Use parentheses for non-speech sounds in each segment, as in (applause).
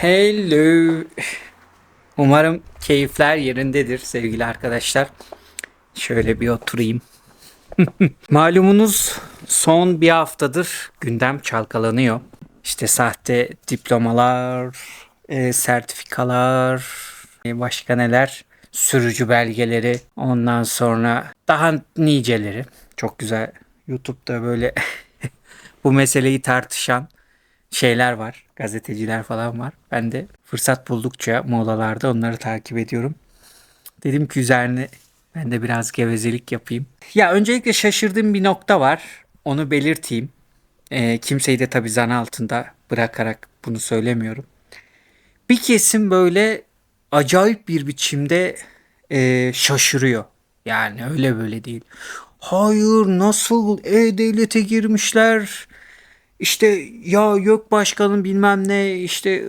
Hello. Umarım keyifler yerindedir sevgili arkadaşlar. Şöyle bir oturayım. (laughs) Malumunuz son bir haftadır gündem çalkalanıyor. İşte sahte diplomalar, e, sertifikalar, e, başka neler, sürücü belgeleri, ondan sonra daha niceleri. Çok güzel YouTube'da böyle (laughs) bu meseleyi tartışan şeyler var. Gazeteciler falan var. Ben de fırsat buldukça molalarda onları takip ediyorum. Dedim ki üzerine ben de biraz gevezelik yapayım. Ya öncelikle şaşırdığım bir nokta var. Onu belirteyim. Ee, kimseyi de tabii zan altında bırakarak bunu söylemiyorum. Bir kesim böyle acayip bir biçimde e, şaşırıyor. Yani öyle böyle değil. Hayır nasıl e-devlete girmişler? İşte ya yok başkanın bilmem ne işte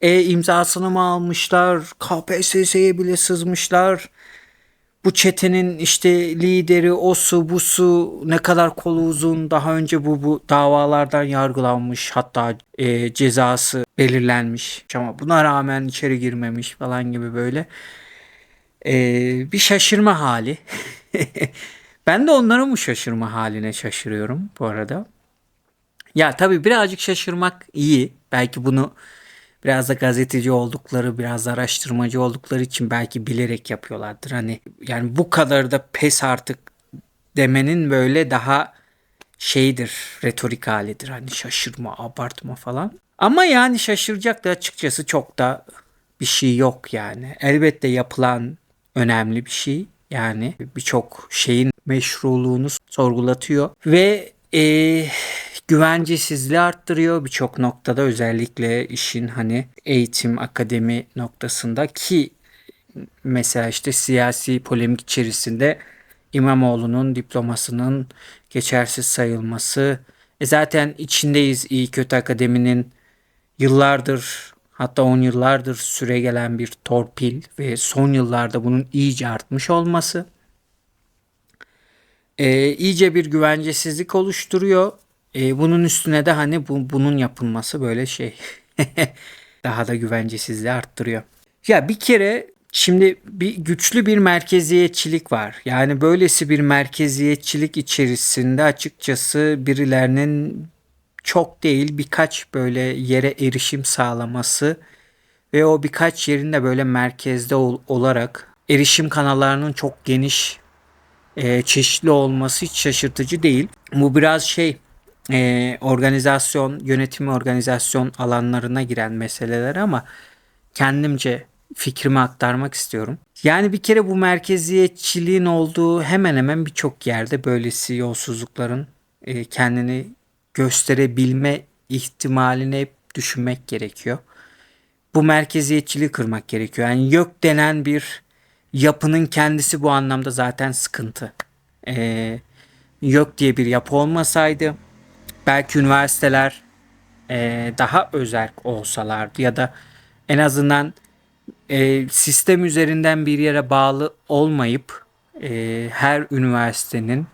e imzasını mı almışlar? KPSS'ye bile sızmışlar. Bu çetenin işte lideri o su bu su ne kadar kolu uzun daha önce bu bu davalardan yargılanmış hatta e, cezası belirlenmiş ama buna rağmen içeri girmemiş falan gibi böyle e, bir şaşırma hali. (laughs) ben de onların bu şaşırma haline şaşırıyorum bu arada. Ya tabii birazcık şaşırmak iyi. Belki bunu biraz da gazeteci oldukları, biraz da araştırmacı oldukları için belki bilerek yapıyorlardır. Hani yani bu kadar da pes artık demenin böyle daha şeydir, retorik halidir. Hani şaşırma, abartma falan. Ama yani şaşıracak da açıkçası çok da bir şey yok yani. Elbette yapılan önemli bir şey. Yani birçok şeyin meşruluğunu sorgulatıyor ve ee, güvencesizliği arttırıyor birçok noktada özellikle işin hani eğitim akademi noktasında ki mesela işte siyasi polemik içerisinde İmamoğlu'nun diplomasının geçersiz sayılması. E zaten içindeyiz iyi kötü akademinin yıllardır hatta 10 yıllardır süre gelen bir torpil ve son yıllarda bunun iyice artmış olması e, iyice bir güvencesizlik oluşturuyor e, bunun üstüne de hani bu, bunun yapılması böyle şey (laughs) daha da güvencesizliği arttırıyor. Ya bir kere şimdi bir güçlü bir merkeziyetçilik var. Yani böylesi bir merkeziyetçilik içerisinde açıkçası birilerinin çok değil birkaç böyle yere erişim sağlaması ve o birkaç yerinde böyle merkezde ol, olarak erişim kanallarının çok geniş e, çeşitli olması hiç şaşırtıcı değil. Bu biraz şey e, organizasyon, yönetimi organizasyon alanlarına giren meseleler ama kendimce fikrimi aktarmak istiyorum. Yani bir kere bu merkeziyetçiliğin olduğu hemen hemen birçok yerde böylesi yolsuzlukların e, kendini gösterebilme ihtimalini hep düşünmek gerekiyor. Bu merkeziyetçiliği kırmak gerekiyor. Yani yok denen bir yapının kendisi bu anlamda zaten sıkıntı. Ee, yok diye bir yapı olmasaydı belki üniversiteler e, daha özel olsalardı ya da en azından e, sistem üzerinden bir yere bağlı olmayıp e, her üniversitenin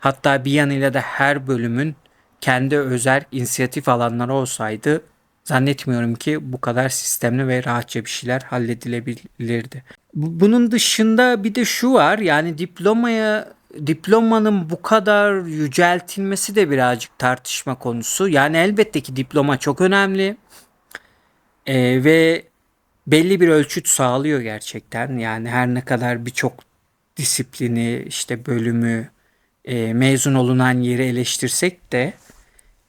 hatta bir yanıyla da her bölümün kendi özel inisiyatif alanları olsaydı zannetmiyorum ki bu kadar sistemli ve rahatça bir şeyler halledilebilirdi. Bunun dışında bir de şu var yani diplomaya diplomanın bu kadar yüceltilmesi de birazcık tartışma konusu. Yani elbette ki diploma çok önemli ee, ve belli bir ölçüt sağlıyor gerçekten. Yani her ne kadar birçok disiplini işte bölümü e, mezun olunan yeri eleştirsek de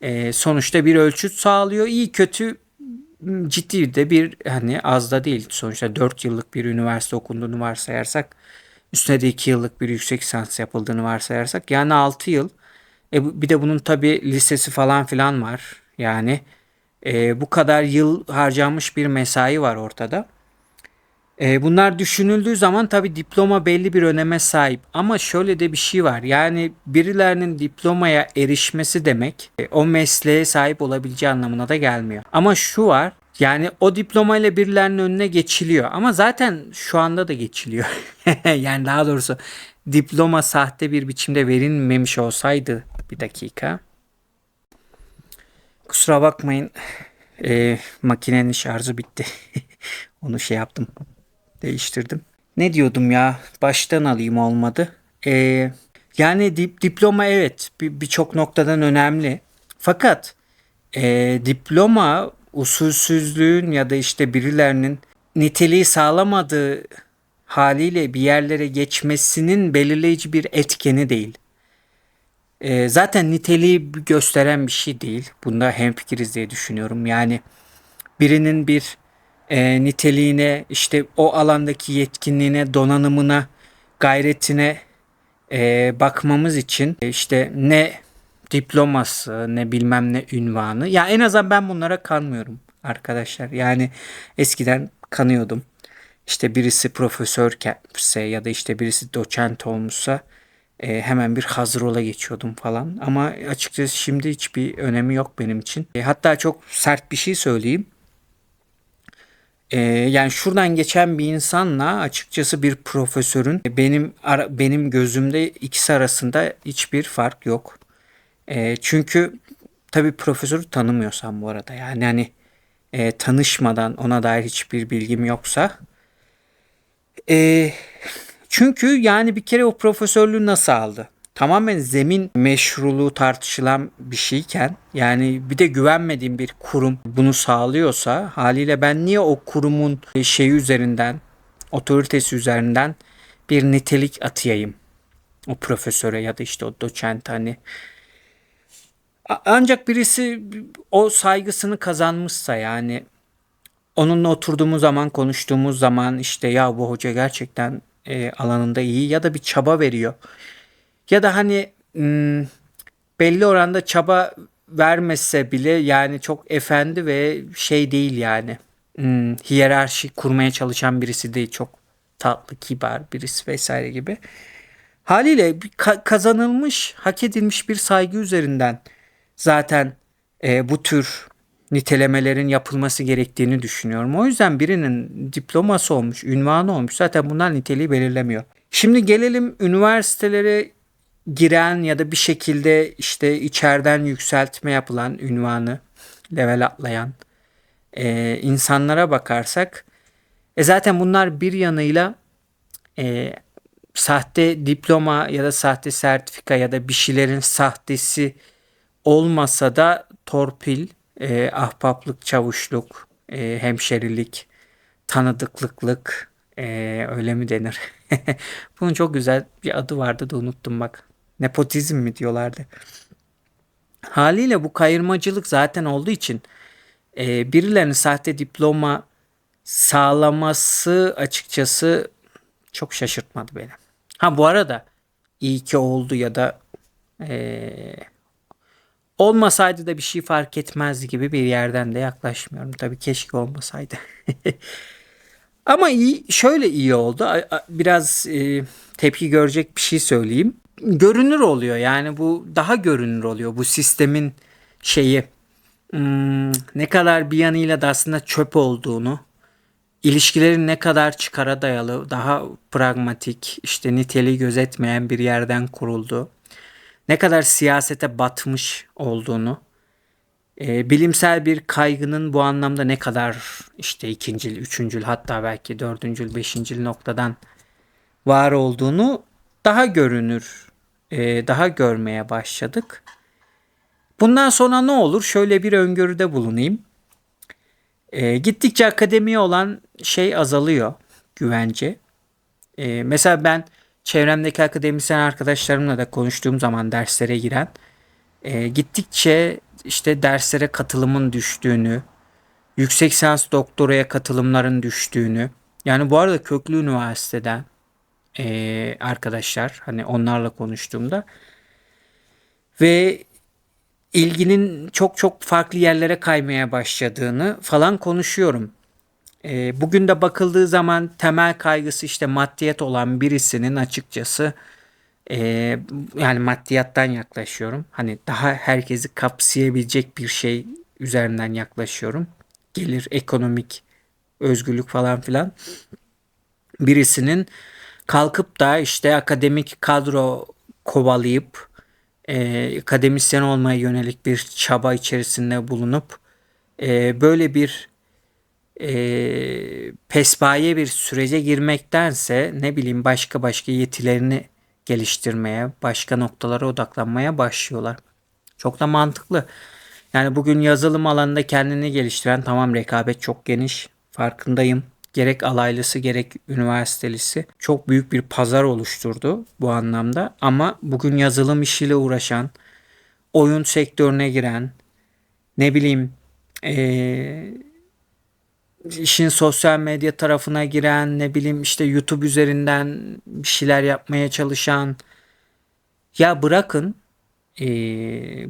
e, sonuçta bir ölçüt sağlıyor. İyi kötü ciddi de bir hani az da değil. Sonuçta 4 yıllık bir üniversite okunduğunu varsayarsak üstüne de 2 yıllık bir yüksek lisans yapıldığını varsayarsak yani 6 yıl. E, bir de bunun tabi listesi falan filan var. Yani e, bu kadar yıl harcanmış bir mesai var ortada. E, bunlar düşünüldüğü zaman tabi diploma belli bir öneme sahip. Ama şöyle de bir şey var. Yani birilerinin diplomaya erişmesi demek e, o mesleğe sahip olabileceği anlamına da gelmiyor. Ama şu var. Yani o diplomayla birilerinin önüne geçiliyor. Ama zaten şu anda da geçiliyor. (laughs) yani daha doğrusu diploma sahte bir biçimde verilmemiş olsaydı bir dakika. Kusura bakmayın. (laughs) e, makinenin şarjı bitti. (laughs) Onu şey yaptım. Değiştirdim. Ne diyordum ya? Baştan alayım olmadı. E, yani dip, diploma evet birçok bir noktadan önemli. Fakat e, diploma usulsüzlüğün ya da işte birilerinin niteliği sağlamadığı haliyle bir yerlere geçmesinin belirleyici bir etkeni değil. E, zaten niteliği gösteren bir şey değil. Bunda hemfikiriz diye düşünüyorum. Yani birinin bir e, niteliğine, işte o alandaki yetkinliğine, donanımına, gayretine e, bakmamız için işte ne diploması ne bilmem ne ünvanı. Ya en azından ben bunlara kanmıyorum arkadaşlar. Yani eskiden kanıyordum. İşte birisi profesörse ya da işte birisi doçent olmuşsa e, hemen bir hazır ola geçiyordum falan. Ama açıkçası şimdi hiçbir önemi yok benim için. E, hatta çok sert bir şey söyleyeyim. E, yani şuradan geçen bir insanla açıkçası bir profesörün benim benim gözümde ikisi arasında hiçbir fark yok. E, çünkü tabi profesörü tanımıyorsam bu arada yani hani e, tanışmadan ona dair hiçbir bilgim yoksa e, çünkü yani bir kere o profesörlüğü nasıl aldı? Tamamen zemin meşruluğu tartışılan bir şeyken yani bir de güvenmediğim bir kurum bunu sağlıyorsa haliyle ben niye o kurumun şeyi üzerinden otoritesi üzerinden bir nitelik atayayım o profesöre ya da işte o doçent hani ancak birisi o saygısını kazanmışsa yani onunla oturduğumuz zaman konuştuğumuz zaman işte ya bu hoca gerçekten e, alanında iyi ya da bir çaba veriyor. Ya da hani m, belli oranda çaba vermese bile yani çok efendi ve şey değil yani. M, hiyerarşi kurmaya çalışan birisi değil. Çok tatlı, kibar birisi vesaire gibi. Haliyle kazanılmış, hak edilmiş bir saygı üzerinden zaten e, bu tür nitelemelerin yapılması gerektiğini düşünüyorum. O yüzden birinin diploması olmuş, ünvanı olmuş zaten bunlar niteliği belirlemiyor. Şimdi gelelim üniversitelere giren ya da bir şekilde işte içeriden yükseltme yapılan ünvanı level atlayan e, insanlara bakarsak e zaten bunlar bir yanıyla e, sahte diploma ya da sahte sertifika ya da bir şeylerin sahtesi olmasa da torpil, e, ahbaplık, çavuşluk, e, hemşerilik, tanıdıklıklık e, öyle mi denir? (laughs) Bunun çok güzel bir adı vardı da unuttum bak. Nepotizm mi diyorlardı. Haliyle bu kayırmacılık zaten olduğu için e, birilerinin sahte diploma sağlaması açıkçası çok şaşırtmadı beni. Ha bu arada iyi ki oldu ya da e, Olmasaydı da bir şey fark etmezdi gibi bir yerden de yaklaşmıyorum. Tabii keşke olmasaydı. (laughs) Ama iyi, şöyle iyi oldu. Biraz e, tepki görecek bir şey söyleyeyim. Görünür oluyor yani bu daha görünür oluyor bu sistemin şeyi. Hmm, ne kadar bir yanıyla da aslında çöp olduğunu, ilişkilerin ne kadar çıkara dayalı, daha pragmatik, işte niteliği gözetmeyen bir yerden kuruldu ne kadar siyasete batmış olduğunu, e, bilimsel bir kaygının bu anlamda ne kadar işte ikincil, üçüncül hatta belki dördüncül, beşincil noktadan var olduğunu daha görünür, e, daha görmeye başladık. Bundan sonra ne olur? Şöyle bir öngörüde bulunayım. E, gittikçe akademiye olan şey azalıyor, güvence. E, mesela ben çevremdeki akademisyen arkadaşlarımla da konuştuğum zaman derslere giren e, gittikçe işte derslere katılımın düştüğünü, yüksek lisans doktoraya katılımların düştüğünü, yani bu arada köklü üniversiteden e, arkadaşlar hani onlarla konuştuğumda ve ilginin çok çok farklı yerlere kaymaya başladığını falan konuşuyorum. E, bugün de bakıldığı zaman temel kaygısı işte maddiyat olan birisinin açıkçası e, yani maddiyattan yaklaşıyorum. Hani daha herkesi kapsayabilecek bir şey üzerinden yaklaşıyorum. Gelir, ekonomik, özgürlük falan filan. Birisinin kalkıp da işte akademik kadro kovalayıp e, akademisyen olmaya yönelik bir çaba içerisinde bulunup e, böyle bir e, pespaye bir sürece girmektense ne bileyim başka başka yetilerini geliştirmeye, başka noktalara odaklanmaya başlıyorlar. Çok da mantıklı. Yani bugün yazılım alanında kendini geliştiren tamam rekabet çok geniş farkındayım. Gerek alaylısı gerek üniversitelisi çok büyük bir pazar oluşturdu bu anlamda. Ama bugün yazılım işiyle uğraşan, oyun sektörüne giren, ne bileyim ee, işin sosyal medya tarafına giren, ne bileyim işte YouTube üzerinden bir şeyler yapmaya çalışan ya bırakın ee,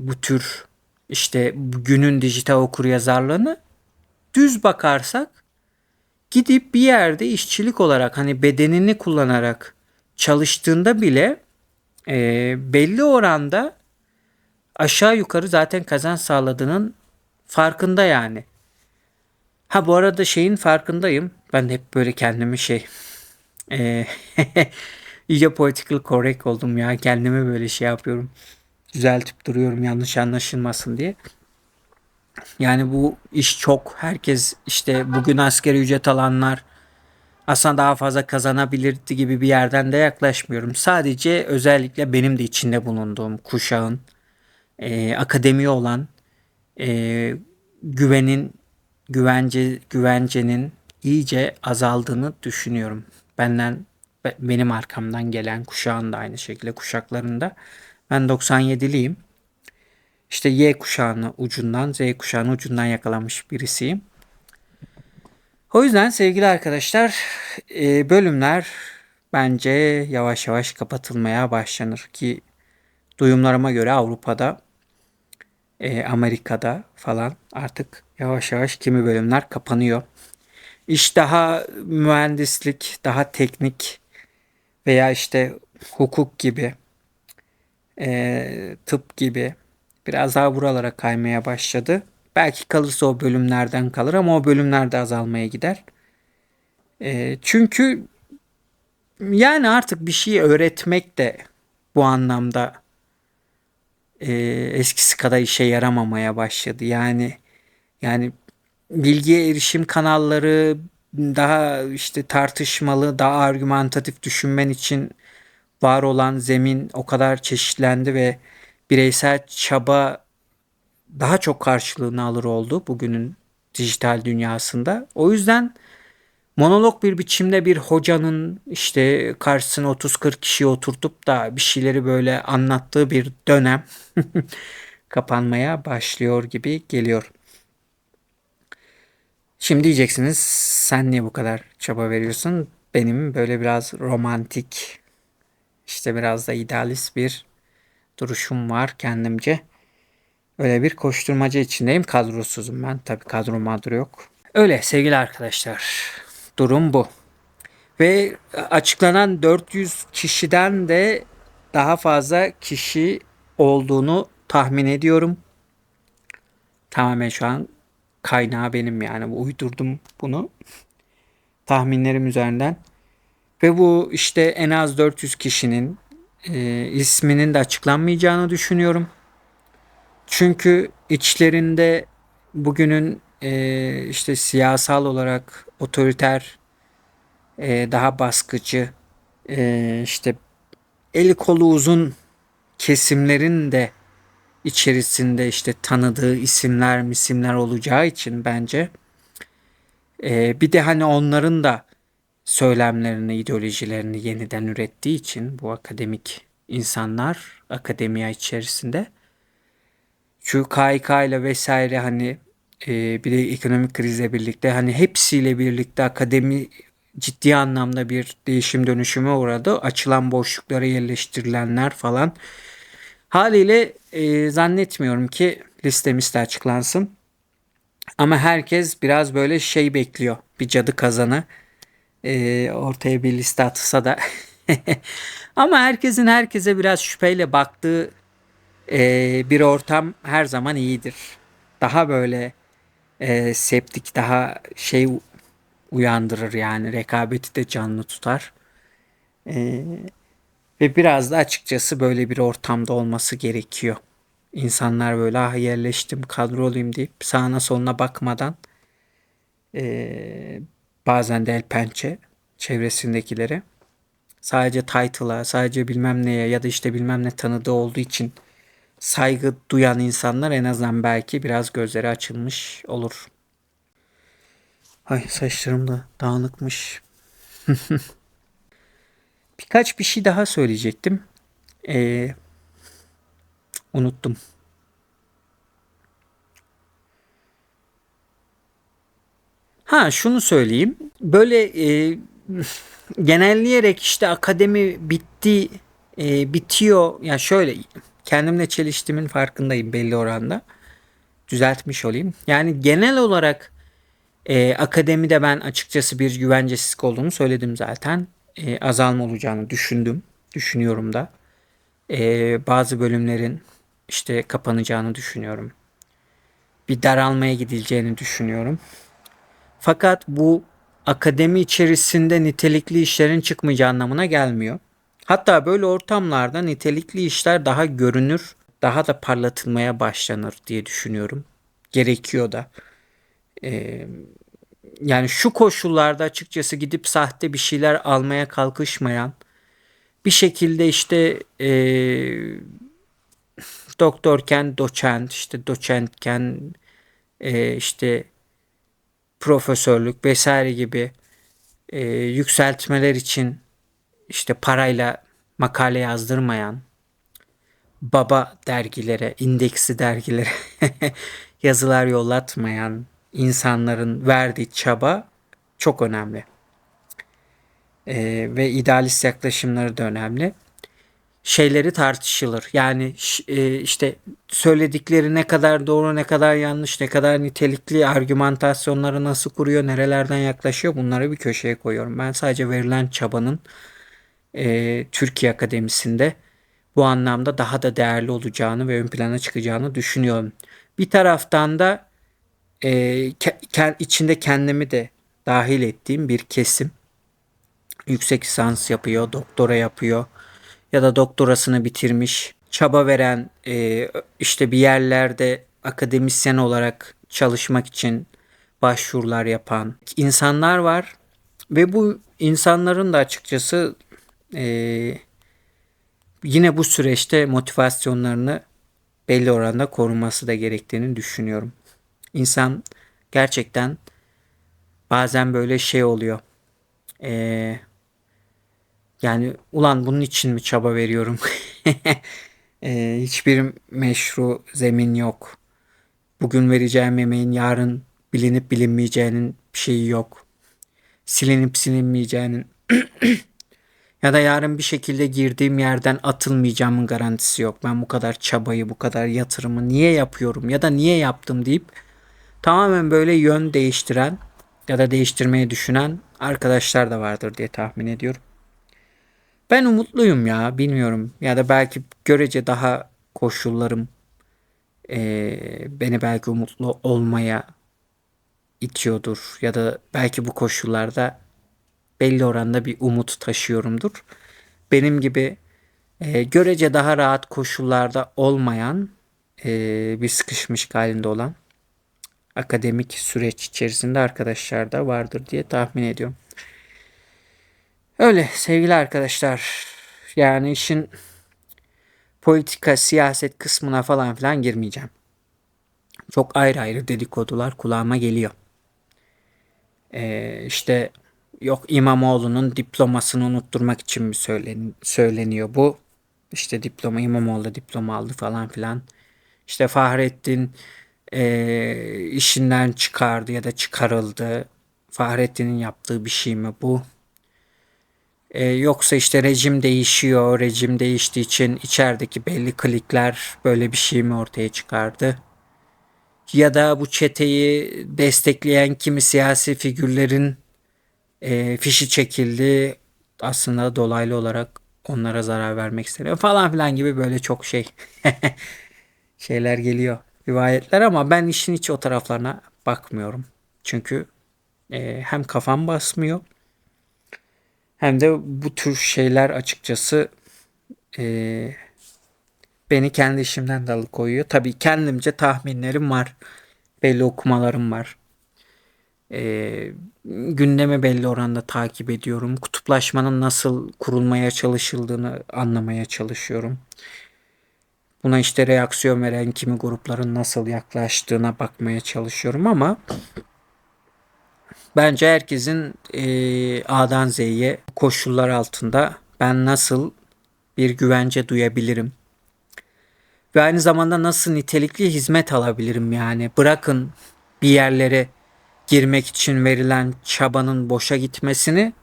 bu tür işte günün dijital okur yazarlığını düz bakarsak gidip bir yerde işçilik olarak hani bedenini kullanarak çalıştığında bile e, belli oranda aşağı yukarı zaten kazanç sağladığının farkında yani. Ha bu arada şeyin farkındayım. Ben hep böyle kendimi şey e, (laughs) iyice political correct oldum ya. Kendimi böyle şey yapıyorum. Düzeltip duruyorum yanlış anlaşılmasın diye. Yani bu iş çok. Herkes işte bugün askeri ücret alanlar aslında daha fazla kazanabilirdi gibi bir yerden de yaklaşmıyorum. Sadece özellikle benim de içinde bulunduğum kuşağın e, akademi olan e, güvenin güvence güvencenin iyice azaldığını düşünüyorum. Benden benim arkamdan gelen kuşağın da aynı şekilde kuşaklarında. Ben 97'liyim. İşte Y kuşağını ucundan Z kuşağını ucundan yakalamış birisiyim. O yüzden sevgili arkadaşlar e, bölümler bence yavaş yavaş kapatılmaya başlanır ki duyumlarıma göre Avrupa'da e, Amerika'da falan artık yavaş yavaş kimi bölümler kapanıyor. İş daha mühendislik, daha teknik veya işte hukuk gibi, e, tıp gibi biraz daha buralara kaymaya başladı. Belki kalırsa o bölümlerden kalır ama o bölümler de azalmaya gider. E, çünkü yani artık bir şey öğretmek de bu anlamda e, eskisi kadar işe yaramamaya başladı. Yani yani bilgiye erişim kanalları daha işte tartışmalı, daha argümantatif düşünmen için var olan zemin o kadar çeşitlendi ve bireysel çaba daha çok karşılığını alır oldu bugünün dijital dünyasında. O yüzden monolog bir biçimde bir hocanın işte karşısına 30-40 kişiyi oturtup da bir şeyleri böyle anlattığı bir dönem (laughs) kapanmaya başlıyor gibi geliyor. Şimdi diyeceksiniz sen niye bu kadar çaba veriyorsun? Benim böyle biraz romantik işte biraz da idealist bir duruşum var kendimce. Öyle bir koşturmaca içindeyim. Kadrosuzum ben. Tabii kadro madro yok. Öyle sevgili arkadaşlar. Durum bu. Ve açıklanan 400 kişiden de daha fazla kişi olduğunu tahmin ediyorum. Tamamen şu an kaynağı benim yani. Uydurdum bunu. Tahminlerim üzerinden. Ve bu işte en az 400 kişinin e, isminin de açıklanmayacağını düşünüyorum. Çünkü içlerinde bugünün e, işte siyasal olarak otoriter, e, daha baskıcı, e, işte eli kolu uzun kesimlerin de içerisinde işte tanıdığı isimler misimler olacağı için bence e, bir de hani onların da söylemlerini, ideolojilerini yeniden ürettiği için bu akademik insanlar akademiya içerisinde şu KYK ile vesaire hani e, bir de ekonomik krizle birlikte hani hepsiyle birlikte akademi ciddi anlamda bir değişim dönüşüme uğradı. Açılan boşluklara yerleştirilenler falan. Haliyle e, zannetmiyorum ki listemiz de açıklansın. Ama herkes biraz böyle şey bekliyor. Bir cadı kazanı e, ortaya bir liste atılsa da. (laughs) Ama herkesin herkese biraz şüpheyle baktığı e, bir ortam her zaman iyidir. Daha böyle e, septik, daha şey uyandırır yani rekabeti de canlı tutar. E, ve biraz da açıkçası böyle bir ortamda olması gerekiyor. İnsanlar böyle ah yerleştim kadroluyum deyip sağına soluna bakmadan e, bazen de el pençe çevresindekilere sadece title'a sadece bilmem neye ya da işte bilmem ne tanıdığı olduğu için saygı duyan insanlar en azından belki biraz gözleri açılmış olur. Ay saçlarım da dağınıkmış. (laughs) Birkaç bir şey daha söyleyecektim. Ee, unuttum. Ha şunu söyleyeyim. Böyle e, genelleyerek işte akademi bitti, e, bitiyor. Ya yani şöyle kendimle çeliştiğimin farkındayım belli oranda. Düzeltmiş olayım. Yani genel olarak e, akademide ben açıkçası bir güvencesizlik olduğunu söyledim zaten. E, azalma olacağını düşündüm. Düşünüyorum da. E, bazı bölümlerin işte kapanacağını düşünüyorum. Bir daralmaya gidileceğini düşünüyorum. Fakat bu akademi içerisinde nitelikli işlerin çıkmayacağı anlamına gelmiyor. Hatta böyle ortamlarda nitelikli işler daha görünür, daha da parlatılmaya başlanır diye düşünüyorum. Gerekiyor da. Ee, yani şu koşullarda açıkçası gidip sahte bir şeyler almaya kalkışmayan, bir şekilde işte e, doktorken doçent, işte doçentken e, işte profesörlük vesaire gibi e, yükseltmeler için işte parayla makale yazdırmayan baba dergilere, indeksi dergilere (laughs) yazılar yollatmayan insanların verdiği çaba çok önemli. Ee, ve idealist yaklaşımları da önemli. Şeyleri tartışılır. Yani e, işte söyledikleri ne kadar doğru, ne kadar yanlış, ne kadar nitelikli, argümantasyonları nasıl kuruyor, nerelerden yaklaşıyor bunları bir köşeye koyuyorum. Ben sadece verilen çabanın e, Türkiye Akademisi'nde bu anlamda daha da değerli olacağını ve ön plana çıkacağını düşünüyorum. Bir taraftan da e, ke, içinde kendimi de dahil ettiğim bir kesim yüksek lisans yapıyor, doktora yapıyor ya da doktorasını bitirmiş, çaba veren e, işte bir yerlerde akademisyen olarak çalışmak için başvurular yapan insanlar var ve bu insanların da açıkçası e, yine bu süreçte motivasyonlarını belli oranda korunması da gerektiğini düşünüyorum. İnsan gerçekten bazen böyle şey oluyor. Ee, yani ulan bunun için mi çaba veriyorum? (laughs) ee, hiçbir meşru zemin yok. Bugün vereceğim yemeğin yarın bilinip bilinmeyeceğinin bir şeyi yok. Silinip silinmeyeceğinin (clears throat) ya da yarın bir şekilde girdiğim yerden atılmayacağımın garantisi yok. Ben bu kadar çabayı, bu kadar yatırımı niye yapıyorum ya da niye yaptım deyip tamamen böyle yön değiştiren ya da değiştirmeyi düşünen arkadaşlar da vardır diye tahmin ediyorum. Ben umutluyum ya bilmiyorum ya da belki görece daha koşullarım e, beni belki umutlu olmaya itiyordur ya da belki bu koşullarda belli oranda bir umut taşıyorumdur. Benim gibi e, görece daha rahat koşullarda olmayan e, bir sıkışmış halinde olan akademik süreç içerisinde arkadaşlar da vardır diye tahmin ediyorum. Öyle sevgili arkadaşlar. Yani işin politika, siyaset kısmına falan filan girmeyeceğim. Çok ayrı ayrı dedikodular kulağıma geliyor. Ee, işte yok İmamoğlu'nun diplomasını unutturmak için mi söylen söyleniyor bu? İşte diploma İmamoğlu diploma aldı falan filan. İşte Fahrettin e, işinden çıkardı ya da çıkarıldı. Fahrettin'in yaptığı bir şey mi bu? E, yoksa işte rejim değişiyor. Rejim değiştiği için içerideki belli klikler böyle bir şey mi ortaya çıkardı? Ya da bu çeteyi destekleyen kimi siyasi figürlerin e, fişi çekildi. Aslında dolaylı olarak onlara zarar vermek isteniyor falan filan gibi böyle çok şey (laughs) şeyler geliyor rivayetler ama ben işin hiç o taraflarına bakmıyorum. Çünkü e, hem kafam basmıyor hem de bu tür şeyler açıkçası e, beni kendi işimden de alıkoyuyor. Tabii kendimce tahminlerim var. Belli okumalarım var. Ee, gündemi belli oranda takip ediyorum. Kutuplaşmanın nasıl kurulmaya çalışıldığını anlamaya çalışıyorum. Buna işte reaksiyon veren kimi grupların nasıl yaklaştığına bakmaya çalışıyorum ama bence herkesin e, A'dan Z'ye koşullar altında ben nasıl bir güvence duyabilirim? Ve aynı zamanda nasıl nitelikli hizmet alabilirim yani? Bırakın bir yerlere girmek için verilen çabanın boşa gitmesini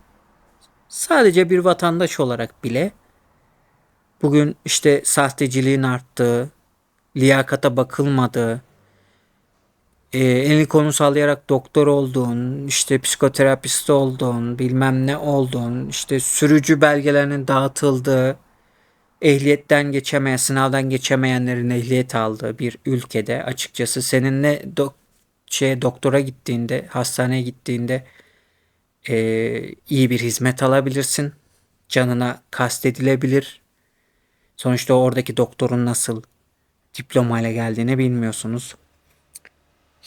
sadece bir vatandaş olarak bile. Bugün işte sahteciliğin arttığı, liyakata bakılmadığı, e, elini kolunu sallayarak doktor olduğun, işte psikoterapist olduğun, bilmem ne olduğun, işte sürücü belgelerinin dağıtıldığı, ehliyetten geçemeyen, sınavdan geçemeyenlerin ehliyet aldığı bir ülkede açıkçası seninle do- şey doktora gittiğinde, hastaneye gittiğinde e, iyi bir hizmet alabilirsin. Canına kastedilebilir. Sonuçta oradaki doktorun nasıl diplomayla geldiğini bilmiyorsunuz.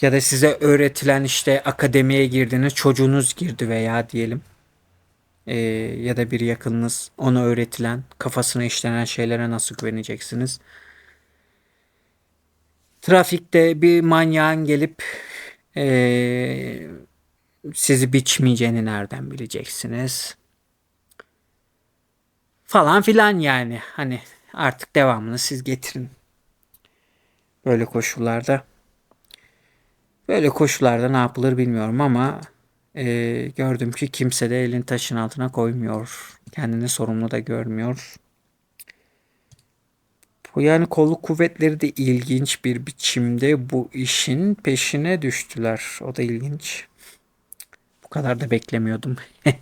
Ya da size öğretilen işte akademiye girdiniz, çocuğunuz girdi veya diyelim. Ee, ya da bir yakınınız ona öğretilen, kafasına işlenen şeylere nasıl güveneceksiniz? Trafikte bir manyağın gelip ee, sizi biçmeyeceğini nereden bileceksiniz? Falan filan yani. Hani artık devamını siz getirin. Böyle koşullarda. Böyle koşullarda ne yapılır bilmiyorum ama e, gördüm ki kimse de elin taşın altına koymuyor. Kendini sorumlu da görmüyor. Yani kolluk kuvvetleri de ilginç bir biçimde bu işin peşine düştüler. O da ilginç. Bu kadar da beklemiyordum. (laughs)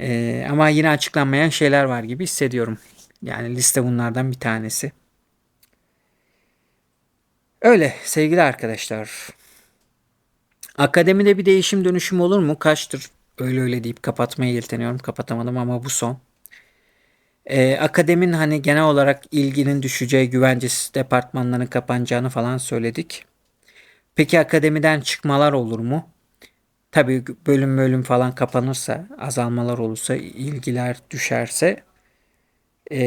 e, ama yine açıklanmayan şeyler var gibi hissediyorum. Yani liste bunlardan bir tanesi. Öyle sevgili arkadaşlar. Akademide bir değişim dönüşüm olur mu? Kaçtır öyle öyle deyip kapatmaya yelteniyorum. Kapatamadım ama bu son. Ee, akademin hani genel olarak ilginin düşeceği güvencesiz departmanların kapanacağını falan söyledik. Peki akademiden çıkmalar olur mu? Tabii bölüm bölüm falan kapanırsa, azalmalar olursa, ilgiler düşerse e,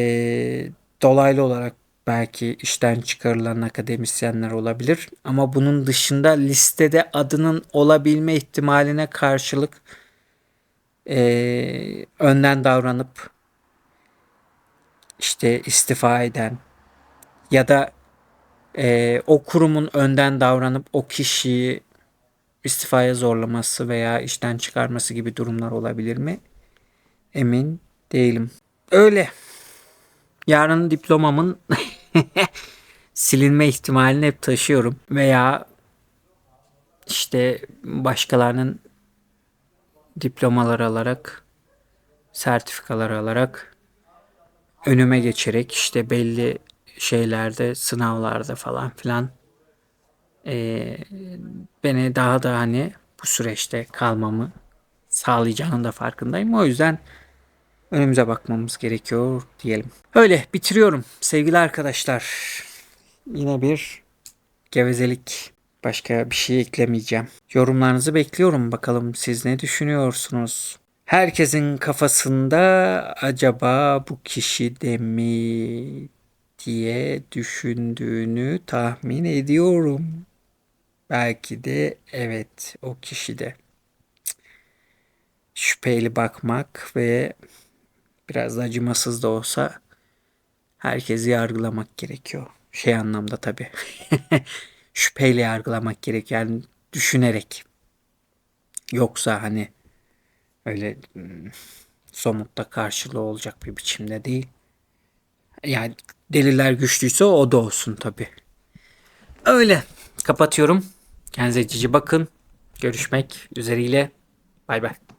dolaylı olarak belki işten çıkarılan akademisyenler olabilir. Ama bunun dışında listede adının olabilme ihtimaline karşılık e, önden davranıp işte istifa eden ya da e, o kurumun önden davranıp o kişiyi istifaya zorlaması veya işten çıkarması gibi durumlar olabilir mi? Emin değilim. Öyle. Yarın diplomamın (laughs) (laughs) silinme ihtimalini hep taşıyorum. Veya işte başkalarının diplomaları alarak, sertifikaları alarak önüme geçerek işte belli şeylerde, sınavlarda falan filan e, beni daha da hani bu süreçte kalmamı sağlayacağının da farkındayım. O yüzden önümüze bakmamız gerekiyor diyelim. Öyle bitiriyorum sevgili arkadaşlar. Yine bir gevezelik başka bir şey eklemeyeceğim. Yorumlarınızı bekliyorum bakalım siz ne düşünüyorsunuz? Herkesin kafasında acaba bu kişi de mi diye düşündüğünü tahmin ediyorum. Belki de evet o kişi de. Şüpheli bakmak ve biraz da acımasız da olsa herkesi yargılamak gerekiyor. Şey anlamda tabii. (laughs) Şüpheyle yargılamak gerek yani düşünerek. Yoksa hani öyle hmm, somutta karşılığı olacak bir biçimde değil. Yani deliller güçlüyse o da olsun tabii. Öyle. Kapatıyorum. Kendinize cici bakın. Görüşmek üzeriyle. Bay bay.